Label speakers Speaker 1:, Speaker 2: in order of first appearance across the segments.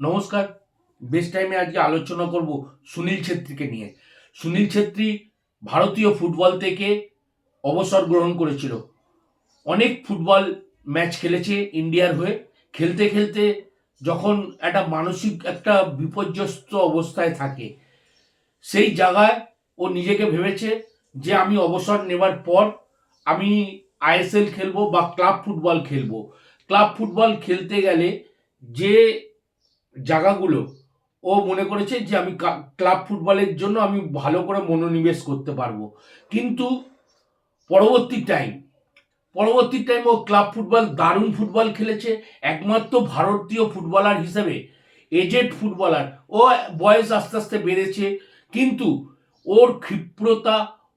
Speaker 1: নমস্কার বেস্ট টাইমে আজকে আলোচনা করব সুনীল ছেত্রীকে নিয়ে। সুনীল ছেত্রী ভারতীয় ফুটবল থেকে অবসর গ্রহণ করেছিল। অনেক ফুটবল ম্যাচ খেলেছে ইন্ডিয়ার হয়ে। খেলতে খেলতে যখন একটা মানসিক একটা বিপর্যস্ত অবস্থায় থাকে, সেই জায়গায় ও নিজেকে ভেবেছে যে আমি অবসর নেবার পর আমি আইএসএল খেলব বা ক্লাব ফুটবল খেলব। ক্লাব ফুটবল খেলতে গেলে যে জায়গাগুলো, ও মনে করেছে যে আমি ক্লাব ফুটবলের জন্য আমি ভালো করে মনোনিবেশ করতে পারব। কিন্তু পরবর্তী টাইম পরবর্তী টাইম ও ক্লাব ফুটবল দারুণ ফুটবল খেলেছে। একমাত্র ভারতীয় ফুটবলার হিসেবে এজেড ফুটবলার ও বয়স আস্তে আস্তে বেড়েছে। কিন্তু ওর ক্ষিপ্রতা,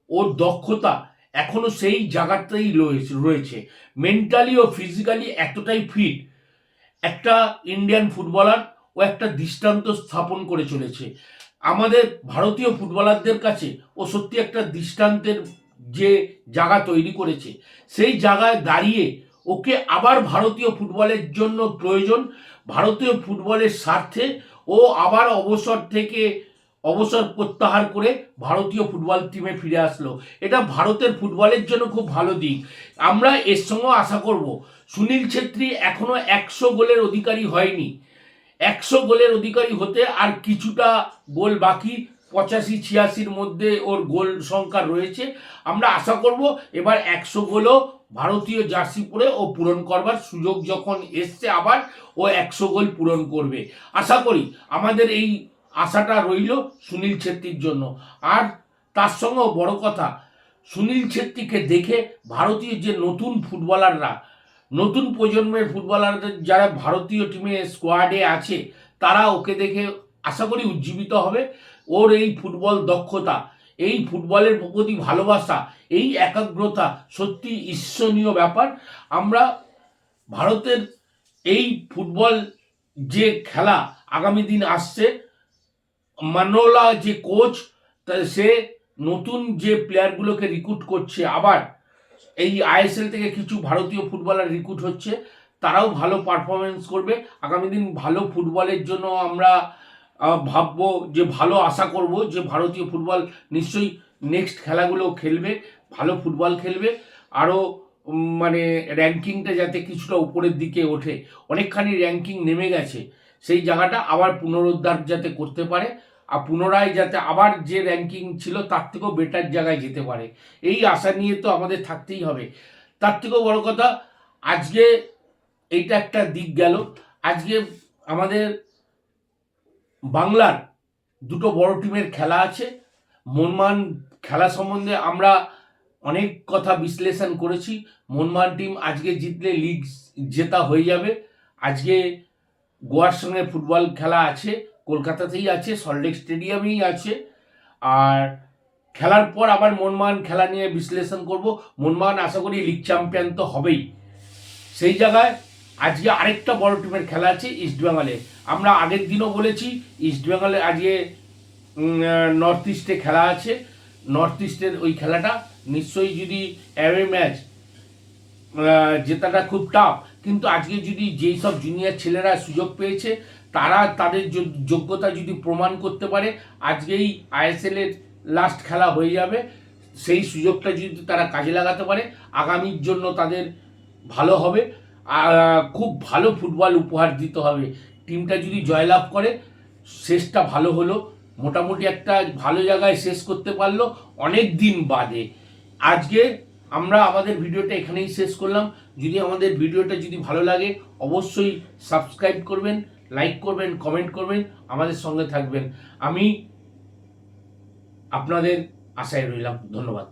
Speaker 1: ওর দক্ষতা এখনও সেই জায়গাটাই রয়েছে মেন্টালি ও ফিজিক্যালি এতটাই ফিট একটা ইন্ডিয়ান ফুটবলার ও একটা দৃষ্টান্ত স্থাপন করে চলেছে। আমাদের ভারতীয় ফুটবলারদের কাছে ও সত্যি একটা দৃষ্টান্তের যে জায়গা তৈরি করেছে, সেই জায়গায় দাঁড়িয়ে ওকে আবার ভারতীয় ফুটবলের জন্য প্রয়োজন, ভারতীয় ফুটবলের স্বার্থে ও আবার অবসর থেকে অবসর প্রত্যাহার করে ভারতীয় ফুটবল টিমে ফিরে আসলো। এটা ভারতের ফুটবলের জন্য খুব ভালো দিক। আমরা এর সঙ্গেও আশা করব, সুনীল ছেত্রী এখনও একশো গোলের অধিকারী হয়নি। একশো গোলের অধিকারী হতে আর কিছুটা গোল বাকি, পঁচাশি, ছিয়াশির মধ্যে ওর গোল সংখ্যা রয়েছে। আমরা আশা করব এবার একশো গোলও ভারতীয় জার্সি পরে ও পূরণ করবার সুযোগ যখন এসছে আবার, ও একশো গোল পূরণ করবে। আশা করি আমাদের এই আশাটা রইল সুনীল ছেত্রীর জন্য। আর তার সঙ্গেও বড় কথা, সুনীল ছেত্রীকে দেখে ভারতীয় যে নতুন ফুটবলাররা নতুন প্রজন্মের ফুটবলারদের যারা ভারতীয় টিমে স্কোয়াডে আছে, তারা ওকে দেখে আশা করি উজ্জীবিত হবে। ওর এই ফুটবল দক্ষতা, এই ফুটবলের প্রতি ভালোবাসা, এই একাগ্রতা সত্যি ঈর্ষণীয় ব্যাপার। আমরা ভারতের এই ফুটবল যে খেলা আগামী দিন আসছে, মানোলা যে কোচ সে নতুন যে প্লেয়ারগুলোকে রিক্রুট করছে আবার এই আইএসএল থেকে কিছু ভারতীয় ফুটবলার রিক্রুট হচ্ছে। তারাও ভালো পারফরমেন্স করবে। আগামী দিন ভালো ফুটবলের জন্য আমরা ভাববো যে ভালো আশা করব যে ভারতীয় ফুটবল নিশ্চয়ই নেক্সট খেলাগুলো খেলবে, ভালো ফুটবল খেলবে। আরও মানে র্যাঙ্কিংটা যাতে কিছুটা উপরের দিকে ওঠে। অনেকখানি র্যাঙ্কিং নেমে গেছে। সেই জায়গাটা আবার পুনরুদ্ধার যাতে করতে পারে। আর পুনরায় যাতে আবার যে র্যাঙ্কিং ছিল তার থেকেও বেটার জায়গায় যেতে পারে। এই আশা নিয়ে তো আমাদের থাকতেই হবে। তার থেকেও বড় কথা, আজকে এইটা একটা দিক গেল। আজকে আমাদের বাংলার দুটো বড় টিমের খেলা আছে। মনমান খেলা সম্বন্ধে আমরা অনেক কথা বিশ্লেষণ করেছি। মনমান টিম আজকে জিতলে লিগ জেতা হয়ে যাবে। আজকে গোয়ার সঙ্গে ফুটবল খেলা আছে। কলকাতাতেই আছে সল্টলেক স্টেডিয়ামেই আছে। আর খেলার পর আবার মনমান খেলা নিয়ে বিশ্লেষণ করব। মনমান আশা করি লিগ চ্যাম্পিয়ন তো হবেই। সেই জায়গায় আজকে আরেকটা বড় টিমের খেলা আছে ইস্টবেঙ্গলে আমরা আগের দিনও বলেছি ইস্টবেঙ্গলে আজকে নর্থ ইস্টে খেলা আছে। নর্থ ইস্টের ওই খেলাটা নিশ্চয়ই যদি অ্যাওয়ে ম্যাচ জেতাটা খুব টাফ কিন্তু আজকে যদি যেই সব জুনিয়র ছেলেরা সুযোগ পেয়েছে, তারা তাদের যোগ্যতা যদি প্রমাণ করতে পারে, আজকেই আইএসএল এর লাস্ট খেলা হয়ে যাবে। সেই সুযোগটা যদি তারা কাজে লাগাতে পারে, আগামীর জন্য তাদের ভালো হবে। খুব ভালো ফুটবল উপহার দিতে হবে। টিমটা যদি জয়লাভ করে, শেষটা ভালো হলো। মোটামুটি একটা ভালো জায়গায় শেষ করতে পারল অনেক দিন বাদে। আজকে আমরা আমাদের ভিডিওটা এখানেই শেষ করলাম। যদি আমাদের ভিডিওটা যদি ভালো লাগে, অবশ্যই সাবস্ক্রাইব করবেন, লাইক করবেন, কমেন্ট করবেন, আমাদের সঙ্গে থাকবেন। আমি আপনাদের আশায় রইলাম। ধন্যবাদ।